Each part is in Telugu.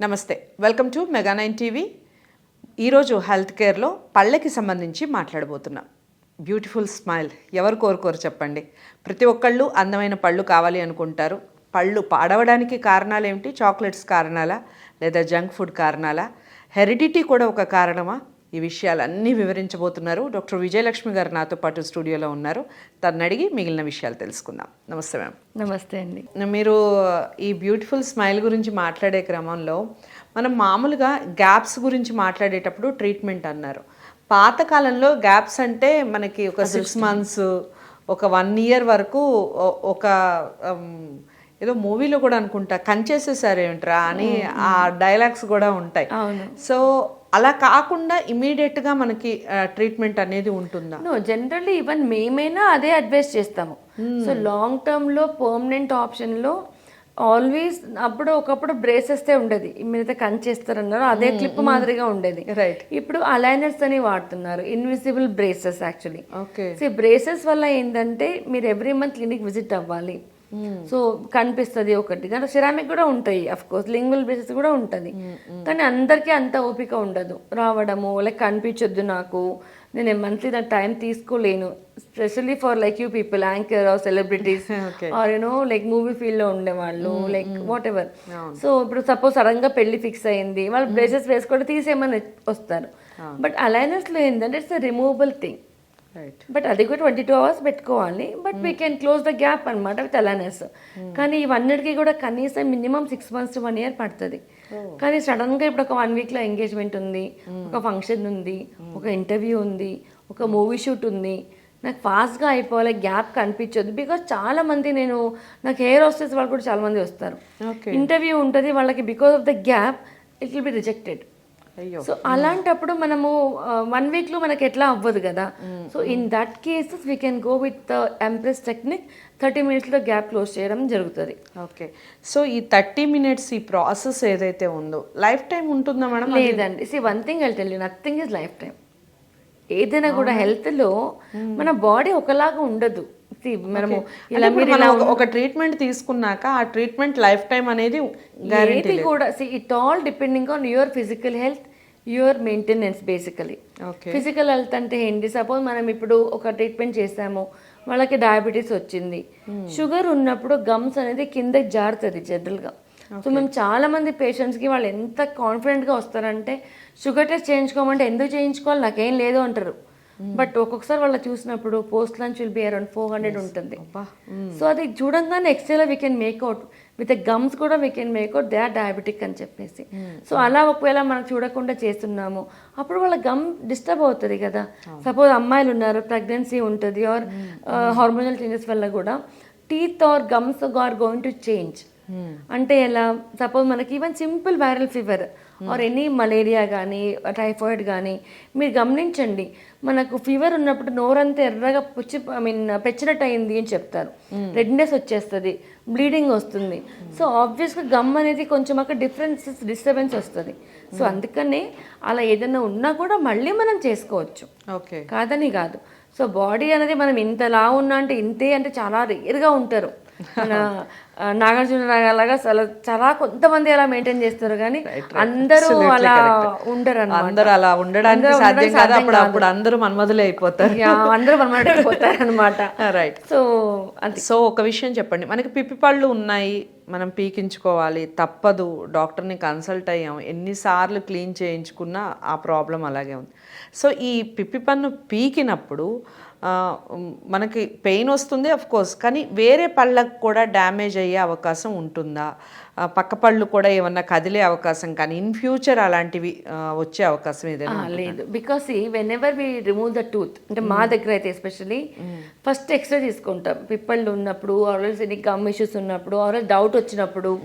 నమస్తే. Welcome to mega nine TV. ఈరోజు హెల్త్ కేర్లో పళ్ళకి సంబంధించి మాట్లాడబోతున్నాం. Beautiful smile. ఎవరు కోరుకోరు చెప్పండి. ప్రతి ఒక్కళ్ళు అందమైన పళ్ళు కావాలి అనుకుంటారు. పళ్ళు పాడవడానికి కారణాలు ఏమిటి చాక్లెట్స్ కారణాలా? లేదా జంక్ ఫుడ్ కారణాలా? హెరిడిటీ కూడా ఒక కారణమా? ఈ విషయాలన్నీ వివరించబోతున్నారు. డాక్టర్ విజయలక్ష్మి గారు నాతో పాటు స్టూడియోలో ఉన్నారు. తను అడిగి మిగిలిన విషయాలు తెలుసుకుందాం. నమస్తే మ్యామ్. నమస్తే అండి. మీరు ఈ బ్యూటిఫుల్ స్మైల్ గురించి మాట్లాడే క్రమంలో మనం మామూలుగా గ్యాప్స్ గురించి మాట్లాడేటప్పుడు ట్రీట్మెంట్ అన్నారు. పాతకాలంలో గ్యాప్స్ అంటే మనకి ఒక సిక్స్ మంత్స్ ఒక వన్ ఇయర్ వరకు ఒక ఏదో మూవీలో కూడా అనుకుంటా కంచేసేసారు ఏమిట్రా అని ఆ డైలాగ్స్ కూడా ఉంటాయి. సో అలా కాకుండా immediate గా మనకి ట్రీట్మెంట్ అనేది ఉంటుందా? నో జనరల్లీ ఈవెన్ మేమైనా అదే అడ్వైస్ చేస్తాము. సో లాంగ్ టర్మ్లో పర్మనెంట్ ఆప్షన్లో ఆల్వేస్ అప్పుడు ఒకప్పుడు బ్రేసెస్ ఉండేది. మీరైతే కంచేస్తారన్నారు అదే క్లిప్ మాదిరిగా ఉండేది. రైట్ ఇప్పుడు అలైనర్స్ అని వాడుతున్నారు invisible braces actually okay so braces వల్ల ఏంటంటే మీరు ఎవ్రీ మంత్ క్లినిక్ విజిట్ అవ్వాలి. సో కనిపిస్తుంది ఒకటి. దాంట్లో సిరామిక్ కూడా ఉంటాయి అఫ్ కోర్స్ లింగుల్ బ్రేసెస్ కూడా ఉంటుంది. కానీ అందరికీ అంత ఓపిక ఉండదు. రావడము లైక్ కనిపించొద్దు నాకు. నేను మంత్లీ నా time తీసుకోలేను. Specially for like you people anchor or celebrities. Or you know like movie ఫీల్డ్లో ఉండేవాళ్ళు లైక్ వాట్ ఎవర్ సో ఇప్పుడు సపోజ్ సడన్గా పెళ్ళి ఫిక్స్ అయింది వాళ్ళు బ్రేసెస్ వేసుకోవడం తీసేయమని వస్తారు. బట్ అలైనర్స్లో ఏంటంటే ఇట్స్ రిమూవబుల్ థింగ్ బట్ అది కూడా ట్వంటీ టూ అవర్స్ పెట్టుకోవాలి but we can close the gap అనమాట విత్ అలర్నెస్ కానీ ఇవన్నిటికీ కూడా కనీసం minimum six months to one year పడుతుంది. కానీ సడన్గా ఇప్పుడు ఒక వన్ వీక్లో ఎంగేజ్మెంట్ ఉంది ఒక ఫంక్షన్ ఉంది ఒక ఇంటర్వ్యూ ఉంది ఒక మూవీ షూట్ ఉంది. నాకు fast గా అయిపోవాలి గ్యాప్ కనిపించొద్దు. బికాస్ చాలా మంది నేను నాకు హెయిర్ హోస్టెస్ వాళ్ళు కూడా చాలా మంది వస్తారు ఇంటర్వ్యూ ఉంటుంది వాళ్ళకి because of the gap it will be rejected so అలాంటప్పుడు మనము వన్ వీక్లో మనకి ఎట్లా అవ్వదు కదా. So in that cases we can go with empress technique thirty మినిట్స్లో గ్యాప్ క్లోజ్ చేయడం జరుగుతుంది. ఓకే సో ఈ థర్టీ మినిట్స్ ఈ ప్రాసెస్ ఏదైతే ఉందో లైఫ్ టైం ఉంటుందా మేడం లేదండి. See one thing I tell you nothing is life time ఏదైనా కూడా హెల్త్లో మన బాడీ ఒకలాగా ఉండదు. See, మనము ఇలా మనం ఒక- ట్రీట్మెంట్ తీసుకున్నాక ఆ ట్రీట్మెంట్ లైఫ్ టైం అనేది గ్యారెంటీ ఏది కూడా see it all depending on your physical health your maintenance basically okay physical health అంటే ఏంటి? సపోజ్ మనం ఇప్పుడు ఒక ట్రీట్మెంట్ చేసాము వాళ్ళకి డయాబెటీస్ వచ్చింది. షుగర్ ఉన్నప్పుడు గమ్స్ అనేది కింద జారుతుంది జనరల్గా సో మేము చాలా మంది పేషెంట్స్కి వాళ్ళు ఎంత కాన్ఫిడెంట్గా వస్తారంటే షుగర్ టెస్ట్ చేయించుకోమంటే ఎందుకు చేయించుకోవాలి? నాకేం లేదు అంటారు. బట్ ఒక్కొక్కసారి వాళ్ళు చూసినప్పుడు post lunch will be around four hundred ఉంటుంది. సో అది చూడంగానే ఎక్స్రేలో we can make out with gums కూడా we can make out they are diabetic అని చెప్పేసి. సో అలా ఒకవేళ మనం చూడకుండా చేస్తున్నాము అప్పుడు వాళ్ళ గమ్ డిస్టర్బ్ అవుతుంది కదా. సపోజ్ అమ్మాయిలు ఉన్నారు ప్రెగ్నెన్సీ ఉంటుంది ఆర్ హార్మోనల్ చేంజెస్ వల్ల కూడా teeth or gums are going to change అంటే ఎలా? సపోజ్ మనకి even simple viral fever or any malaria కానీ టైఫాయిడ్ కానీ మీరు గమనించండి. మనకు ఫీవర్ ఉన్నప్పుడు నోరంతా ఎర్రగా పుచ్చి ఐ మీన్ పెచ్చినట్టు అయింది అని చెప్తారు. రెడ్నెస్ వచ్చేస్తుంది బ్లీడింగ్ వస్తుంది. సో ఆబ్వియస్గా గమ్ అనేది కొంచెం అక్కడ డిఫరెన్స్ డిస్టర్బెన్స్ వస్తుంది. సో అందుకనే అలా ఏదైనా ఉన్నా కూడా మళ్ళీ మనం చేసుకోవచ్చు. ఓకే కాదని కాదు. సో బాడీ అనేది మనం ఇంతలా ఉన్నా అంటే ఇంతే అంటే చాలా రేర్గా ఉంటారు. మన నాగార్జున లాగా చాలా చాలా కొంతమంది అలా మెయింటైన్ చేస్తారు కానీ అందరూ అలా ఉండరు. అందరూ అలా ఉండడానికి సాధ్యం కాదు. అప్పుడు అప్పుడు అందరూ మన్మధులే అయిపోతారు. అందరూ పోతారు అనమాట రైట్ సో సో ఒక విషయం చెప్పండి. మనకి పిప్పి పళ్ళు ఉన్నాయి మనం పీకించుకోవాలి. తప్పదు. డాక్టర్ని కన్సల్ట్ అయ్యాం ఎన్నిసార్లు క్లీన్ చేయించుకున్నా ఆ ప్రాబ్లం అలాగే ఉంది. సో ఈ పిప్పి పన్ను పీకినప్పుడు మనకి పెయిన్ వస్తుంది అఫ్ కోర్స్ కానీ వేరే పళ్ళకు కూడా డ్యామేజ్ అయ్యే అవకాశం ఉంటుందా? ఆ, పక్క పళ్ళు కూడా ఏమన్నా కదిలే అవకాశం కానీ ఇన్ ఫ్యూచర్ అలాంటివి వచ్చే అవకాశం ఏదైనా లేదు. Because whenever we remove the tooth అంటే మా దగ్గర అయితే ఎస్పెషల్లీ ఫస్ట్ ఎక్స్రే తీసుకుంటాం. పిప్పళ్ళు ఉన్నప్పుడు ఆర్ఎల్స్ ఎన్ని గమ్ ఇష్యూస్ ఉన్నప్పుడు ఆర్ఎల్ డౌట్ వచ్చినప్పుడు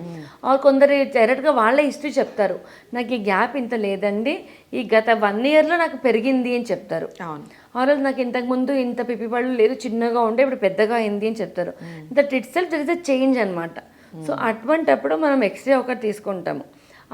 ఆర్ కొందరు డైరెక్ట్గా వాళ్ళే హిస్టరీ చెప్తారు. నాకు ఈ గ్యాప్ ఇంత లేదండి. ఈ గత వన్ ఇయర్లో నాకు పెరిగింది అని చెప్తారు. అవును. ఆర్ఎల్ నాకు ఇంతకు ముందు ఇంత పిప్పి పళ్ళు లేదు చిన్నగా ఉండే ఇప్పుడు పెద్దగా అయింది అని చెప్తారు. That itself there is a change అనమాట సో అటువంటప్పుడు మనం ఎక్స్రే ఒకటి తీసుకుంటాము.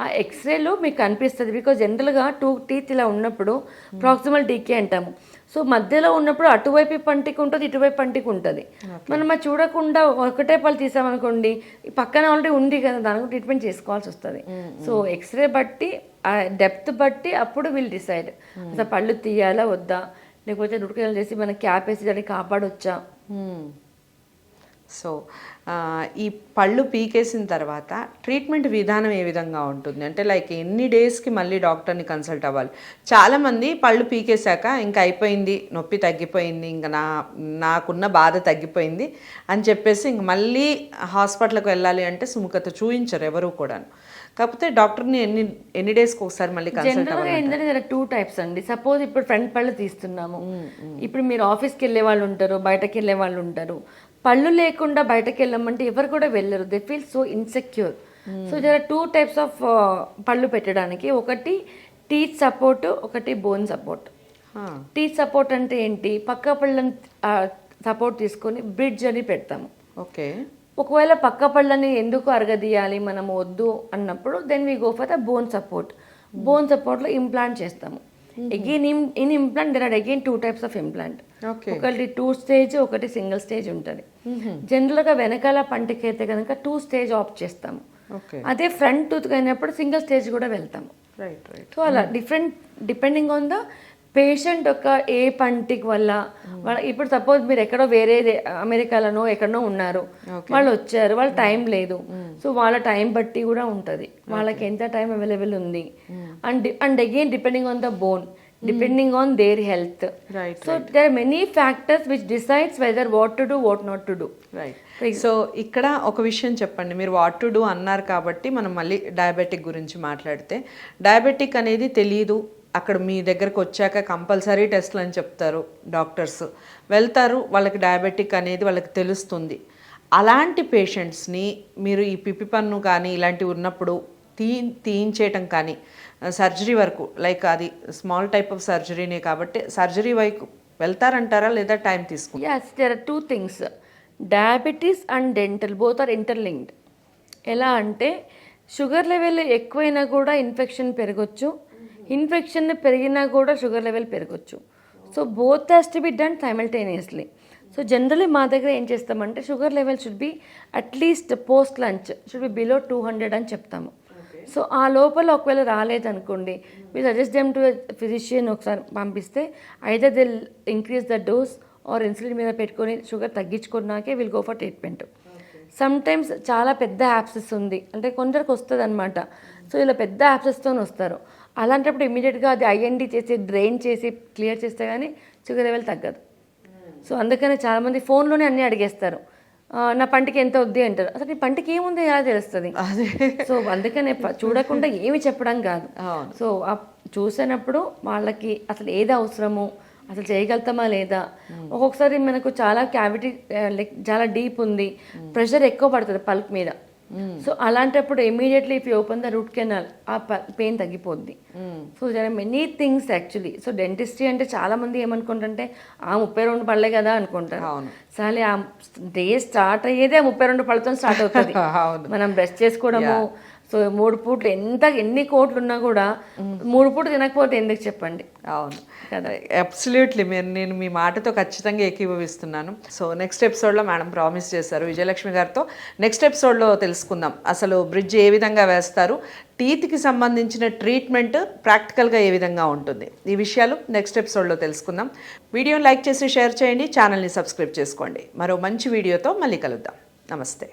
ఆ ఎక్స్రేలో మీకు కనిపిస్తుంది బికాజ్ జనరల్గా టూ టీత్ ఇలా ఉన్నప్పుడు ప్రాక్సిమల్ డీకే అంటాము. సో మధ్యలో ఉన్నప్పుడు అటువైపు పంటికి ఉంటుంది ఇటువైపు పంటికి ఉంటుంది. మనం అది చూడకుండా ఒకటే పళ్ళు తీసామనుకోండి పక్కన ఆల్రెడీ ఉంది కదా దానికి ట్రీట్మెంట్ చేసుకోవాల్సి వస్తుంది. సో ఎక్స్రే బట్టి ఆ డెప్త్ బట్టి అప్పుడు వీళ్ళు డిసైడ్ అసలు పళ్ళు తీయాలా వద్దా? లేకపోతే రుడికలు చేసి మన క్యాప్ వేసి దాన్ని కాపాడొచ్చా? సో ఈ పళ్ళు పీకేసిన తర్వాత ట్రీట్మెంట్ విధానం ఏ విధంగా ఉంటుంది? అంటే లైక్ ఎన్ని డేస్కి మళ్ళీ డాక్టర్ని కన్సల్ట్ అవ్వాలి? చాలామంది పళ్ళు పీకేశాక ఇంకా అయిపోయింది నొప్పి తగ్గిపోయింది ఇంకా నా నాకున్న బాధ తగ్గిపోయింది అని చెప్పేసి ఇంక మళ్ళీ హాస్పిటల్కి వెళ్ళాలి అంటే సుముఖత చూయించరు ఎవరు కూడా కాకపోతే డాక్టర్ని ఎన్ని ఎన్ని డేస్కి ఒకసారి మళ్ళీ కన్సల్ట్ జనరల్గా ఏంటంటే are టూ టైప్స్ అండి. సపోజ్ ఇప్పుడు ఫ్రంట్ పళ్ళు తీస్తున్నాము. ఇప్పుడు మీరు ఆఫీస్కి వెళ్ళే వాళ్ళు ఉంటారు బయటకి వెళ్ళే వాళ్ళు ఉంటారు. పళ్ళు లేకుండా బయటకు వెళ్ళమంటే ఎవరు కూడా వెళ్ళరు. They feel so insecure so are two types of పళ్ళు పెట్టడానికి. ఒకటి టీత్ సపోర్ట్ ఒకటి బోన్ సపోర్ట్ టీత్ సపోర్ట్ అంటే ఏంటి? పక్క పళ్ళని సపోర్ట్ తీసుకొని బ్రిడ్జ్ అని పెడతాము. ఓకే. ఒకవేళ పక్క పళ్ళని ఎందుకు అరగదీయాలి మనం వద్దు అన్నప్పుడు then we go for the bone support bone సపోర్ట్లో implant చేస్తాము. Again in implant there are again two types of implant ఒకటి టూ స్టేజ్ ఒకటి సింగిల్ స్టేజ్ ఉంటుంది. జనరల్గా వెనకాల పంటికి అయితే కనుక టూ స్టేజ్ ఆఫ్ చేస్తాము అదే ఫ్రంట్ టూత్ అయినప్పుడు సింగిల్ స్టేజ్ కూడా వెళ్తాము. రైట్ రైట్ సో అలా different depending on the patient యొక్క ఏ పంటికి వల్ల వాళ్ళ ఇప్పుడు సపోజ్ మీరు ఎక్కడో వేరే అమెరికాలోనో ఎక్కడనో ఉన్నారు. వాళ్ళు వచ్చారు వాళ్ళ టైం లేదు. సో వాళ్ళ టైం బట్టి కూడా ఉంటుంది. వాళ్ళకి ఎంత టైం అవైలబుల్ ఉంది. And and again depending on the bone depending on their health right so there are many factors which decides whether what to do what not to do right so ఇక్కడ ఒక విషయం చెప్పండి. మీరు వాట్ టు డూ అన్నారు కాబట్టి మనం మళ్ళీ డయాబెటిక్ గురించి మాట్లాడితే. డయాబెటిక్ అనేది తెలియదు అక్కడ మీ దగ్గరకు వచ్చాక కంపల్సరీ టెస్ట్లు అని చెప్తారు డాక్టర్స్. వెళ్తారు వాళ్ళకి డయాబెటిక్ అనేది వాళ్ళకి తెలుస్తుంది. అలాంటి పేషెంట్స్ని మీరు ఈ పిప్పి పన్ను కానీ ఇలాంటివి ఉన్నప్పుడు తీ తీయించేయటం కానీ సర్జరీ వరకు లైక్ అది స్మాల్ టైప్ ఆఫ్ సర్జరీనే కాబట్టి సర్జరీ వైపు వెళ్తారంటారా లేదా టైం తీసుకుంటారా? Yes, there are two diabetes and dental both are interlinked ఎలా అంటే షుగర్ లెవెల్ ఎక్కువైనా కూడా ఇన్ఫెక్షన్ పెరగచ్చు. ఇన్ఫెక్షన్ పెరిగినా కూడా sugar level పెరగచ్చు. So both has to be done simultaneously. So generally మా దగ్గర ఏం చేస్తామంటే sugar level should be at least post lunch should be below two hundred అని చెప్తాము. సో ఆ లోపల ఒకవేళ రాలేదనుకోండి మీ సజెస్ట్ దెమ్ టు ఫిజిషియన్ ఒకసారి పంపిస్తే either they'll increase the dose or insulin మీద పెట్టుకొని షుగర్ తగ్గించుకున్నాకే విల్ గో ఫర్ ట్రీట్మెంట్. సమ్ టైమ్స్ చాలా పెద్ద యాప్సెస్ ఉంది. అంటే కొందరికి వస్తుంది అనమాట సో ఇలా పెద్ద యాప్సెస్తో వస్తారు అలాంటప్పుడు ఇమీడియట్గా అది ఐఎన్డి చేసి డ్రైన్ చేసి క్లియర్ చేస్తే కానీ షుగర్ లెవెల్ తగ్గదు. సో అందుకనే చాలామంది ఫోన్లోనే అన్నీ అడిగేస్తారు. నా పంటికి ఎంత వద్ది? అంటారు. అసలు నీ పంటికి ఏముంది? ఎలా తెలుస్తుంది? సో అందుకనే చూడకుండా ఏమి చెప్పడం కాదు. సో చూసినప్పుడు వాళ్ళకి అసలు ఏది అవసరము? అసలు చేయగలుగుతామా లేదా? ఒక్కొక్కసారి మనకు చాలా క్యావిటీ లైక్ చాలా డీప్ ఉంది. ప్రెషర్ ఎక్కువ పడుతుంది పల్ప్ మీద. సో అలాంటప్పుడు immediately if you open the root canal ఆ పెయిన్ తగ్గిపోద్ది. So there many things actually so dentistry అంటే చాలా మంది ఏమనుకుంటుంటే ఆ ముప్పై రెండు పళ్ళే కదా అనుకుంటారు. అవును. సరే ఆ డే స్టార్ట్ అయ్యేదే ముప్పై రెండు పళ్ళతో స్టార్ట్ అవుతుంది. మనం బ్రష్ చేసుకోవడము సో మూడు పూట్లు ఎంత ఎన్ని కోట్లు ఉన్నా కూడా మూడు పూట్లు తినకపోతే ఎందుకు చెప్పండి? అవును. అబ్సల్యూట్లీ మీరు నేను మీ మాటతో ఖచ్చితంగా ఏకీభవిస్తున్నాను. సో నెక్స్ట్ ఎపిసోడ్లో మేడం ప్రామిస్ చేశారు విజయలక్ష్మి గారితో. నెక్స్ట్ ఎపిసోడ్లో తెలుసుకుందాం. అసలు బ్రిడ్జ్ ఏ విధంగా వేస్తారు? టీత్కి సంబంధించిన ట్రీట్మెంట్ ప్రాక్టికల్గా ఏ విధంగా ఉంటుంది? ఈ విషయాలు నెక్స్ట్ ఎపిసోడ్లో తెలుసుకుందాం. వీడియోని లైక్ చేసి షేర్ చేయండి. ఛానల్ని సబ్స్క్రైబ్ చేసుకోండి. మరో మంచి వీడియోతో మళ్ళీ కలుద్దాం. నమస్తే.